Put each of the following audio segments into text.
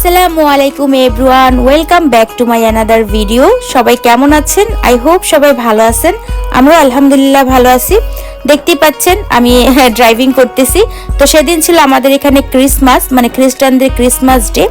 আসসালামু আলাইকুম everyone, welcome back to my another video. সবাই কেমন আছেন? আই হোপ সবাই ভালো আছেন। আমরা আলহামদুলিল্লাহ ভালো আছি। দেখতেই পাচ্ছেন, আমি ড্রাইভিং করতেছি। তো সেদিন ছিল আমাদের এখানে ক্রিসমাস মানে খ্রিস্টানদের ক্রিসমাস ডে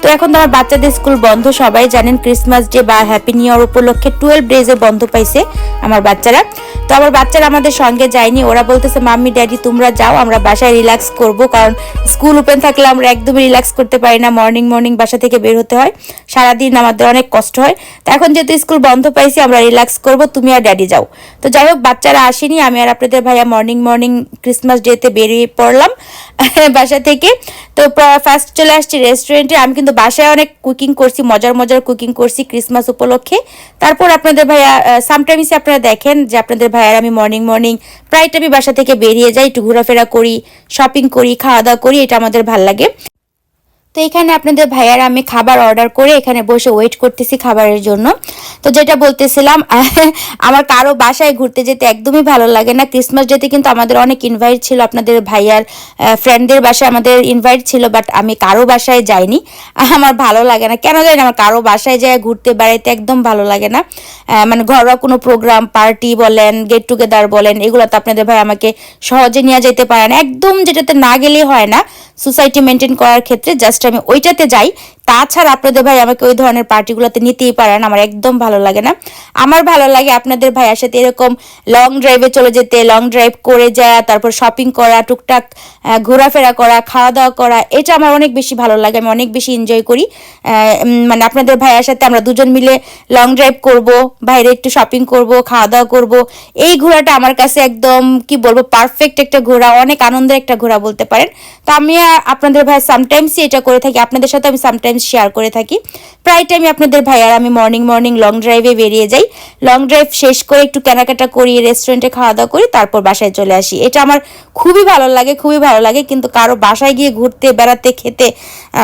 তো এখন তো আমার বাচ্চাদের স্কুল বন্ধ, সবাই জানেন ক্রিসমাস ডে বা হ্যাপি নিউ ইয়ার উপলক্ষে টুয়েলভ ডেজে বন্ধ পাইছে আমার বাচ্চারা। তো আমার বাচ্চারা আমাদের সঙ্গে যায়নি, ওরা বলতেছে, মাম্মি, ড্যাডি, তোমরা যাও, আমরা বাসায় রিল্যাক্স করব। কারণ স্কুল ওপেন থাকলে আমরা একদমই রিল্যাক্স করতে পারি না মর্নিং মর্নিং বাসা থেকে বের হতে হয়। সারাদিন আমাদের অনেক কষ্ট হয়। তো এখন যেহেতু স্কুল বন্ধ পাইছি, আমরা রিল্যাক্স করব, তুমি আর ড্যাডি যাও। তো যাই হোক, বাচ্চারা আসেনি, আমি আর আপনাদের ভাইয়া মর্নিং মর্নিং ক্রিসমাস ডেতে বেরিয়ে পড়লাম বাসা থেকে। তো ফার্স্ট চলে আসছি রেস্টুরেন্টে আমি কিন্তু বাসায় অনেক কুকিং করছি, মজার মজার কুকিং করছি ক্রিসমাস উপলক্ষে। তারপর আপনাদের ভাইয়া সামটাইমসে আপনারা দেখেন যে আপনাদের ভাইয়ার আমি মর্নিং মর্নিং প্রায় টাইমই বাসা থেকে বেরিয়ে যাই, একটু ঘোরাফেরা করি শপিং করি খাওয়া দাওয়া করি, এটা আমাদের ভালো লাগে। তো এখানে আপনাদের ভাইয়ার আমি খাবার অর্ডার করে এখানে বসে ওয়েট করতেছি খাবারের জন্য। তো যেটা বলতেছিলাম, আমার কারও বাসায় ঘুরতে যেতে একদমই ভালো লাগে না। ক্রিসমাস ডেতে কিন্তু আমাদের অনেক ইনভাইট ছিল, আপনাদের ভাইয়ার ফ্রেন্ডদের বাসায় আমাদের ইনভাইট ছিল বাট আমি কারও বাসায় যাইনি। আমার ভালো লাগে না। কেন জানি আমার কারও বাসায় যায় ঘুরতে বেড়াইতে একদম ভালো লাগে না। মানে ঘরোয়া কোনো প্রোগ্রাম পার্টি বলেন গেট টুগেদার বলেন, এগুলো তো আপনাদের ভাই আমাকে সহজে নিয়ে যেতে পারে না। একদম যেটাতে না গেলেই হয় না। সোসাইটি মেনটেন করার ক্ষেত্রে জাস্ট আমি ওইটাতে যাই তাছাড়া আপনাদের ভাই আমাকে ওই ধরনের পার্টিগুলোতে নিতেই পারেন, আমার একদম ভালো লাগে না। আমার ভালো লাগে আপনাদের ভাইয়ের সাথে এরকম লং ড্রাইভে চলে যেতে লং ড্রাইভ করে যাওয়া, তারপর শপিং করা, টুকটাক ঘোরাফেরা করা খাওয়া দাওয়া করা, এটা আমার অনেক বেশি ভালো লাগে, আমি অনেক বেশি এনজয় করি। মানে আপনাদের ভাইয়ের সাথে আমরা দুজন মিলে লং ড্রাইভ করব, বাইরে একটু শপিং করব খাওয়া দাওয়া করব। এই ঘোরাটা আমার কাছে একদম, কি বলব পারফেক্ট একটা ঘোরা, অনেক আনন্দের একটা ঘোরা বলতে পারেন। তো আমি আপনাদের ভাই সামটাইমসই এটা করে থাকি, আপনাদের সাথে আমি সামটাইমস শেয়ার করে থাকি। প্রায় টাইমই আপনাদের ভাই আর আমি মর্নিং মর্নিং লং ড্রাইভে বেরিয়ে যাই। লং ড্রাইভ শেষ করে একটু কেনাকাটা করি রেস্টুরেন্টে খাওয়া দাওয়া করি, তারপর বাসায় চলে আসি। এটা আমার খুবই ভালো লাগে, খুবই ভালো লাগে, কিন্তু কারও বাসায় গিয়ে ঘুরতে, বেড়াতে, খেতে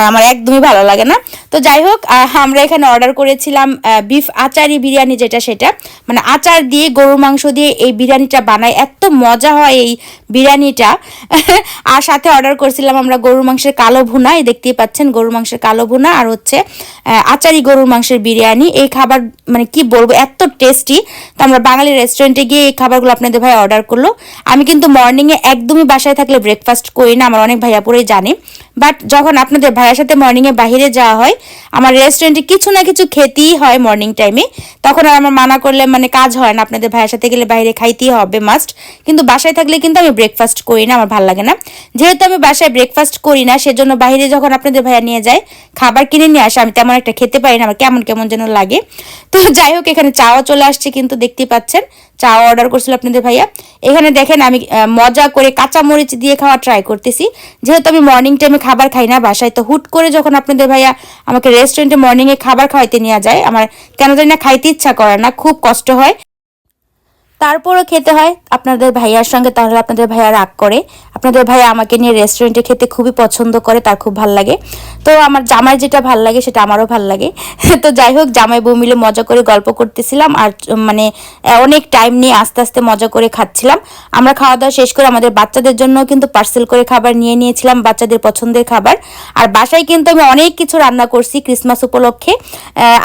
আমার একদমই ভালো লাগে না। তো যাই হোক আমরা এখানে অর্ডার করেছিলাম বিফ আচারি বিরিয়ানি যেটা সেটা। মানে আচার দিয়ে, গরুর মাংস দিয়ে এই বিরিয়ানিটা বানায়। এত মজা হয় এই বিরিয়ানিটা। আর সাথে অর্ডার করেছিলাম আমরা গরুর মাংসের কালো ভুনা। দেখতেই পাচ্ছেন, গরুর মাংসের কালো ভুনা। আর হচ্ছে আচারি গরুর মাংসের বিরিয়ানি। এই খাবার মানে কি বলব, এত টেস্টি তো আমরা বাঙালি রেস্টুরেন্টে গিয়ে এই খাবারগুলো আপনাদের ভাই অর্ডার করল। আমি কিন্তু মর্নিংয়ে একদমই বাসায় থাকলে ব্রেকফাস্ট করি না, আমার অনেক ভাইয়া পরেই জানে। বাট যখন আপনাদের ভাইয়ের সাথে মর্নিংয়ে বাইরে যাওয়া হয়, আমার রেস্টুরেন্টে কিছু না কিছু খেতেই হয় মর্নিং টাইমে তখন আর আমার মানা করলে মানে কাজ হয় না, আপনাদের ভাইয়ের সাথে গেলে বাইরে খাইতেই হবে মাস্ট কিন্তু বাসায় থাকলে কিন্তু আমি ব্রেকফাস্ট করি না, আমার ভালো লাগে না। যেহেতু আমি বাসায় ব্রেকফাস্ট করি না, সেজন্য বাইরে যখন আপনাদের ভাইয়া নিয়ে যায় খাবার কিনে নিয়ে আসে, আমি তেমন একটা খেতে পারি না, আমার কেমন কেমন যেন লাগে। তো যাই হোক, এখানে চাও চলে আসছে কিন্তু দেখতেই পাচ্ছেন চা অর্ডার করছিল আপনাদের ভাইয়া। এখানে দেখেন আমি মজা করে কাঁচা মরিচ দিয়ে খাওয়া ট্রাই করতেছি। যেহেতু আমি মর্নিং টাইমে খাবার খাই না বাসায়, তো হুট করে যখন আপনাদের ভাইয়া আমাকে রেস্টুরেন্টে মর্নিংয়ে খাবার খাওয়াইতে নিয়ে যায়, আমার কেন জানি না খাইতে ইচ্ছা করে না, খুব কষ্ট হয়। তারপরও খেতে হয়, আপনাদের ভাইয়ার সঙ্গে তাহলে আপনাদের ভাইয়া রাগ করে। আপনাদের ভাইয়া আমাকে নিয়ে রেস্টুরেন্টে খেতে খুবই পছন্দ করে, তার খুব ভালো লাগে। তো আমার জামাই যেটা ভালো লাগে, সেটা আমারও ভালো লাগে। তো যাই হোক, জামাই বউ মিলে মজা করে গল্প করতেছিলাম আর মানে অনেক টাইম নিয়ে আস্তে আস্তে মজা করে খাচ্ছিলাম। আমরা খাওয়া দাওয়া শেষ করে আমাদের বাচ্চাদের জন্য কিন্তু পার্সেল করে খাবার নিয়ে নিয়েছিলাম, বাচ্চাদের পছন্দের খাবার। আর বাসায় কিন্তু আমি অনেক কিছু রান্না করছি ক্রিসমাস উপলক্ষে।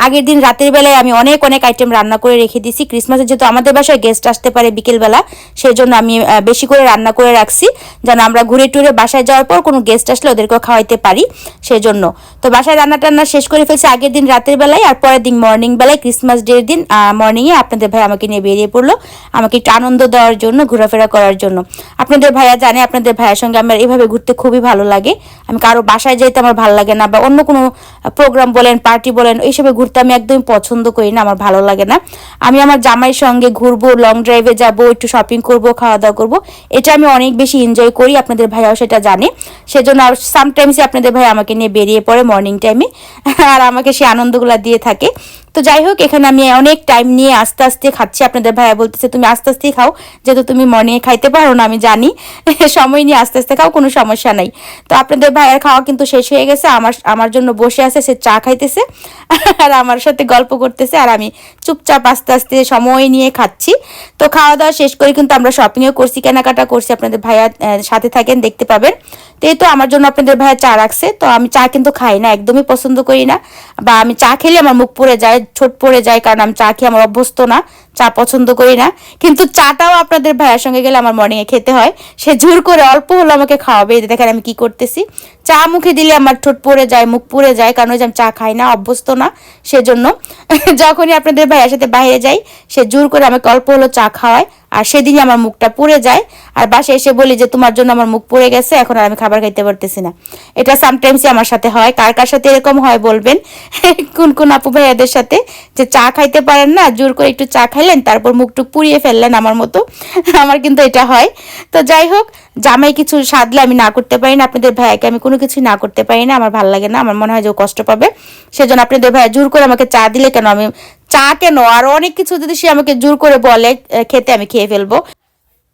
আগের দিন রাতের বেলায় আমি অনেক অনেক আইটেম রান্না করে রেখে দিয়েছি ক্রিসমাসে যেহেতু আমাদের বাসায় গেস্ট আসতে পারে বিকেলবেলা সেই জন্য আমি বেশি করে রান্না করে রাখছি। যেন আমরা ঘুরে টুরে বাসায় যাওয়ার পর কোনো গেস্ট আসলে ওদেরকেও খাওয়াইতে পারি সেই জন্য তো বাসায় রান্না টান্না শেষ করে ফেলছি আগের দিন রাতের বেলায়, আর পরের দিন মর্নিং বেলায় ক্রিসমাস ডের দিন মর্নিংয়ে আপনাদের ভাই আমাকে নিয়ে বেরিয়ে পড়ল, আমাকে একটু আনন্দ দেওয়ার জন্য, ঘোরাফেরা করার জন্য। আপনাদের ভাইয়া জানে, আপনাদের ভাইয়ের সঙ্গে আমার এইভাবে ঘুরতে খুবই ভালো লাগে। আমি কারও বাসায় যেতে আমার ভালো লাগে না, বা অন্য কোনো প্রোগ্রাম বলেন পার্টি বলেন, এইসবে ঘুরতে আমি একদমই পছন্দ করি না, আমার ভালো লাগে না। আমি আমার জামাইয়ের সঙ্গে ঘুরবো লং ড্রাইভে যাব, একটু শপিং করব খাওয়া দাওয়া করব, এটা আমি অনেক বেশি এনজয় করি, আপনাদের ভাইয়াও সেটা জানে। সেজন্য আর সামটাইমসই আপনাদের ভাই আমাকে নিয়ে বেরিয়ে পড়ে মর্নিং টাইমে আর আমাকে সে আনন্দগুলো দিয়ে থাকে। তো যাই হোক, এখানে আমি অনেক টাইম নিয়ে আস্তে আস্তে খাচ্ছি। আপনাদের ভাইয়া বলতেছে, তুমি আস্তে আস্তেই খাও, যেহেতু তুমি মর্নিংয়ে খাইতে পারো না, আমি জানি। সময় নিয়ে আস্তে আস্তে খাও, কোনো সমস্যা নাই। তো আপনাদের ভাইয়ের খাওয়া কিন্তু শেষ হয়ে গেছে। আমার আমার জন্য বসে আছে, সে চা খাইতেছে। আর আমার সাথে গল্প করতেছে। আর আমি চুপচাপ আস্তে আস্তে সময় নিয়ে খাচ্ছি। তো খাওয়া দাওয়া শেষ করে কিন্তু আমরা শপিংও করছি, কেনাকাটা করছি। আপনাদের ভাইয়া সাথে থাকেন দেখতে পাবেন। তো এই তো আমার জন্য আপনাদের ভাইয়া চা রাখছে। তো আমি চা কিন্তু খাই না, একদমই পছন্দ করি না। বা আমি চা খেলে আমার মুখ পড়ে যায় ছোট পড়ে যায়, কারণ আমি চা খেয়ে আমার অভ্যস্ত না, চা পছন্দ করি না। কিন্তু চাটাও আপনাদের ভাইয়ের সঙ্গে গেলে আমার মর্নিংয়ে খেতে হয়। সে জোর করে অল্প হলো আমাকে খাওয়াবে। এই দেখেন আমি কি করতেছি। চা মুখে দিলে আমার ঠোঁট পড়ে যায়, মুখ পুড়ে যায়, কারণ ওই যে আমি চা খাই না, অভ্যস্ত না, সেজন্য যখনই আপনাদের ভাইয়ের সাথে বাইরে যাই, সে জোর করে আমাকে অল্প হলো চা খাওয়ায়, আর সেদিনই আমার মুখটা পুড়ে যায়। আর বাসায় এসে বলি যে, তোমার জন্য আমার মুখ পুড়ে গেছে, এখন আর আমি খাবার খাইতে পারতেছি না। এটা সামটাইমসই আমার সাথে হয়। কার কার সাথে এরকম হয় বলবেন। কোন কোন আপু ভাইয়াদের সাথে যে চা খাইতে পারেন না, জোর করে একটু চা খাইলেন, তারপর মুখটুক পুড়িয়ে ফেললেন আমার মতো। আমার কিন্তু এটা হয়। তো যাই হোক, জামাই কিছু সাধলে আমি না করতে পারি না। আপনাদের ভাইয়াকে আমি কোনো কিছু না করতে পারি না। আমার ভালো লাগে না। আমার মনে হয় যে কষ্ট পাবে। সেজন্য আপনাদের ভাইয়া জোর করে আমাকে চা দিলে কেন আমি চা কেন? আরও অনেক কিছু যদি সে আমাকে জোর করে বলে, খেতে আমি খেয়ে ফেলব।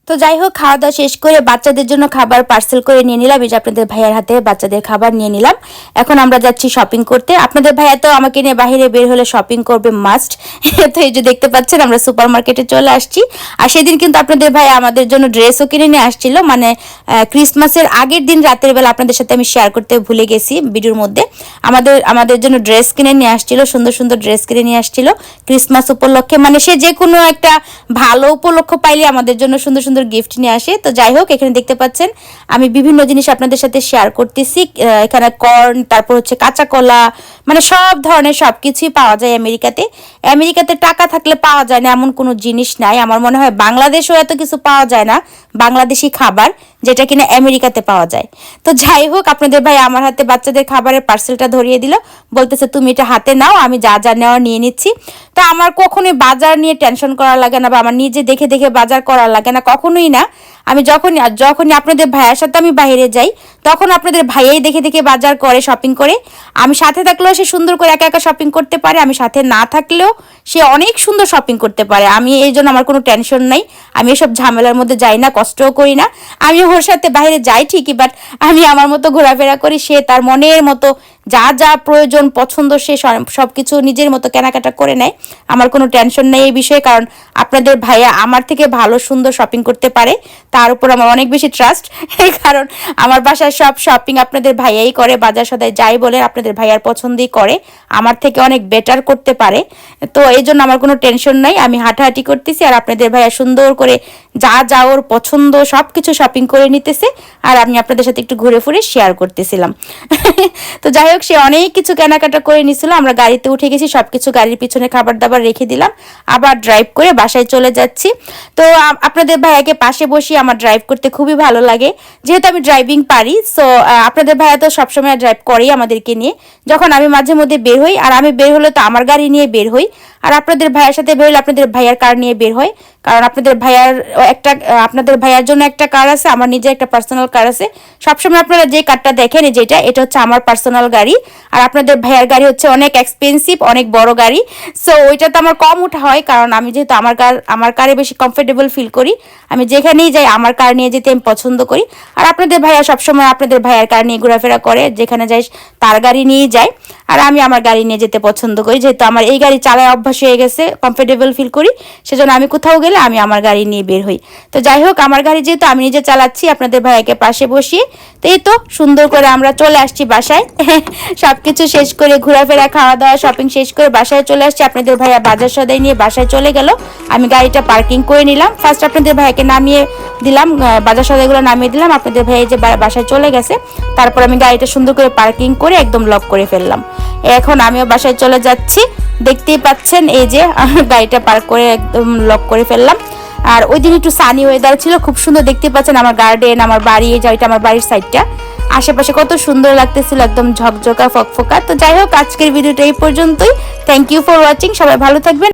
তো যাই হোক, খাওয়া দাওয়া শেষ করে বাচ্চাদের জন্য খাবার পার্সেল করে নিয়ে নিলাম। এই যে আপনাদের ভাইয়ের হাতে বাচ্চাদের খাবার নিয়ে নিলাম। এখন আমরা যাচ্ছি শপিং করতে। আপনাদের ভাইয়া তো আমাকে নিয়ে বাইরে বের হলে শপিং করবে মাস্ট তো এই যে দেখতে পাচ্ছেন, আমরা সুপার মার্কেটে চলে আসছি। আর সেদিন কিন্তু আপনাদের ভাই আমাদের জন্য ড্রেসও কিনে নিয়ে আসছিল। মানে ক্রিসমাসের আগের দিন রাতের বেলা আপনাদের সাথে আমি শেয়ার করতে ভুলে গেছি ভিডিওর মধ্যে। আমাদের আমাদের জন্য ড্রেস কিনে নিয়ে আসছিল, সুন্দর সুন্দর ড্রেস কিনে নিয়ে আসছিল ক্রিসমাস উপলক্ষে। মানে সে যে কোনো একটা ভালো উপলক্ষ পাইলে আমাদের জন্য সুন্দর সুন্দর গিফট নিয়ে আসে। তো যাই হোক এখানে দেখতে পাচ্ছেন, আমি বিভিন্ন জিনিস আপনাদের সাথে শেয়ার করতেছি। এখানে কর্ন তারপর হচ্ছে কাঁচা কলা মানে সব ধরনের সব কিছুই পাওয়া যায় আমেরিকাতে। আমেরিকাতে টাকা থাকলে পাওয়া যায় না, এমন কোনো জিনিস নাই। আমার মনে হয় বাংলাদেশেও এত কিছু পাওয়া যায় না, বাংলাদেশি খাবার, যেটা কিনা আমেরিকাতে পাওয়া যায়। তো যাই হোক আপনাদের ভাই আমার হাতে বাচ্চাদের খাবারের পার্সেলটা ধরিয়ে দিল। বলতেছে, তুমি এটা হাতে নাও, আমি যা যা নেওয়া নিয়ে নিচ্ছি। তো আমার কখনোই বাজার নিয়ে টেনশন করা লাগে না বা আমার নিজে দেখে দেখে বাজার করা লাগে না। কখনোই না। আমি যখনই যখনই আপনাদের ভাইয়ের সাথে আমি বাইরে যাই, তখন আপনাদের ভাইয়াই দেখে দেখে বাজার করে শপিং করে। আমি সাথে থাকলেও সে সুন্দর করে একা একা শপিং করতে পারে, আমি সাথে না থাকলেও সে অনেক সুন্দর শপিং করতে পারে। আমি এই জন্য আমার কোনো টেনশন নাই। আমি এসব ঝামেলার মধ্যে যাই না, কষ্টও করি না। আমি ওর সাথে বাইরে যাই ঠিকই বাট আমি আমার মতো ঘোরাফেরা করি, সে তার মনের মতো যা যা প্রয়োজন, পছন্দ সে সব কিছু নিজের মতো কেনাকাটা করে নেয়। আমার কোনো টেনশন নেই এই বিষয়ে, কারণ আপনাদের ভাইয়া আমার থেকে ভালো, সুন্দর শপিং করতে পারে। তার উপর আমার অনেক বেশি ট্রাস্ট কারণ আমার বাসায় সব শপিং আপনাদের ভাইয়াই করে, বাজার সদায় যাই বলে আপনাদের ভাইয়ার পছন্দই করে। আমার থেকে অনেক বেটার করতে পারে। তো এই জন্য আমার কোনো টেনশন নাই। আমি হাঁটাহাঁটি করতেছি আর আপনাদের ভাইয়া সুন্দর করে যা যা ওর পছন্দ সব কিছু শপিং করে নিতেছে। আর আমি আপনাদের সাথে একটু ঘুরে ফুরে শেয়ার করতেছিলাম। তো যাই হোক সে অনেক কিছু কেনাকাটা করে নিছিল আমরা গাড়িতে উঠে গেছি সব কিছু গাড়ির পিছনে খাবার দাবার রেখে দিলাম। আবার ড্রাইভ করে বাসায় চলে যাচ্ছি। তো আপনাদের ভাইয়াকে পাশে বসিয়ে আমার ড্রাইভ করতে খুবই ভালো লাগে। যেহেতু আমি ড্রাইভিং পারি সো আপনাদের ভাইয়া তো সবসময় ড্রাইভ করেই আমাদেরকে নিয়ে। যখন আমি মাঝে মধ্যে বের হই, আর আমি বের হলে তো আমার গাড়ি নিয়ে বের হই আর আপনাদের ভাইয়ের সাথে বের হলে আপনাদের ভাইয়ার কার নিয়ে বের হয়? কারণ আপনাদের ভাইয়ার একটা, আপনাদের ভাইয়ার জন্য একটা কার আছে, আমার নিজের একটা পার্সোনাল কার আছে। সবসময় আপনারা যে কারটা দেখেন যেটা, এটা হচ্ছে আমার পার্সোনাল গাড়ি। আর আপনাদের ভাইয়ার গাড়ি হচ্ছে অনেক এক্সপেন্সিভ অনেক বড় গাড়ি। সো ওইটা তো আমার কম উঠা হয়, কারণ আমি যেহেতু আমার কার, আমার কারে বেশি কমফোর্টেবল ফিল করি, আমি যেখানেই যাই আমার কার নিয়ে যেতে আমি পছন্দ করি। আর আপনাদের ভাইয়া সবসময় আপনাদের ভাইয়ার কার নিয়ে ঘোরাফেরা করে, যেখানে যাই তার গাড়ি নিয়ে যায়। আর আমি আমার গাড়ি নিয়ে যেতে পছন্দ করি, যেহেতু আমার এই গাড়ি চালায় অভ্যাস হয়ে গেছে কমফোর্টেবল ফিল করি, সেজন্য আমি কোথাও গেলে আমি আমার গাড়ি নিয়ে বের হই। তো যাই হোক, আমার গাড়ি যেহেতু আমি নিজে চালাচ্ছি, আপনাদের ভাইয়াকে পাশে বসিয়ে, তো এই তো সুন্দর করে আমরা চলে আসছি বাসায়। সব কিছু শেষ করে ঘোরাফেরা খাওয়া দাওয়া শপিং শেষ করে বাসায় চলে আসছি। আপনাদের ভাইয়া বাজার সদাই নিয়ে বাসায় চলে গেল। আমি গাড়িটা পার্কিং করে নিলাম। ফার্স্ট আপনাদের ভাইয়াকে নামিয়ে দিলাম বাজার সদাইগুলো নামিয়ে দিলাম। আপনাদের ভাইয়া যে বাসায় চলে গেছে, তারপর আমি গাড়িটা সুন্দর করে পার্কিং করে একদম লক করে ফেললাম। এখন আমিও বাসায় চলে যাচ্ছি। দেখতেই পাচ্ছেন এই যে গাড়িটা পার্ক করে একদম লক করে ফেললাম। আর ওই দিন একটু সানি ওয়েদার ছিল, খুব সুন্দর দেখতে পাচ্ছেন আমার গার্ডেন আমার বাড়ি, এই আমার বাড়ির সাইডটা আশেপাশে কত সুন্দর লাগতেছিল, একদম ঝকঝকা, ফকফকা। তো যাই হোক, আজকের ভিডিওটা এই পর্যন্তই। থ্যাংক ইউ ফর ওয়াচিং সবাই ভালো থাকবেন।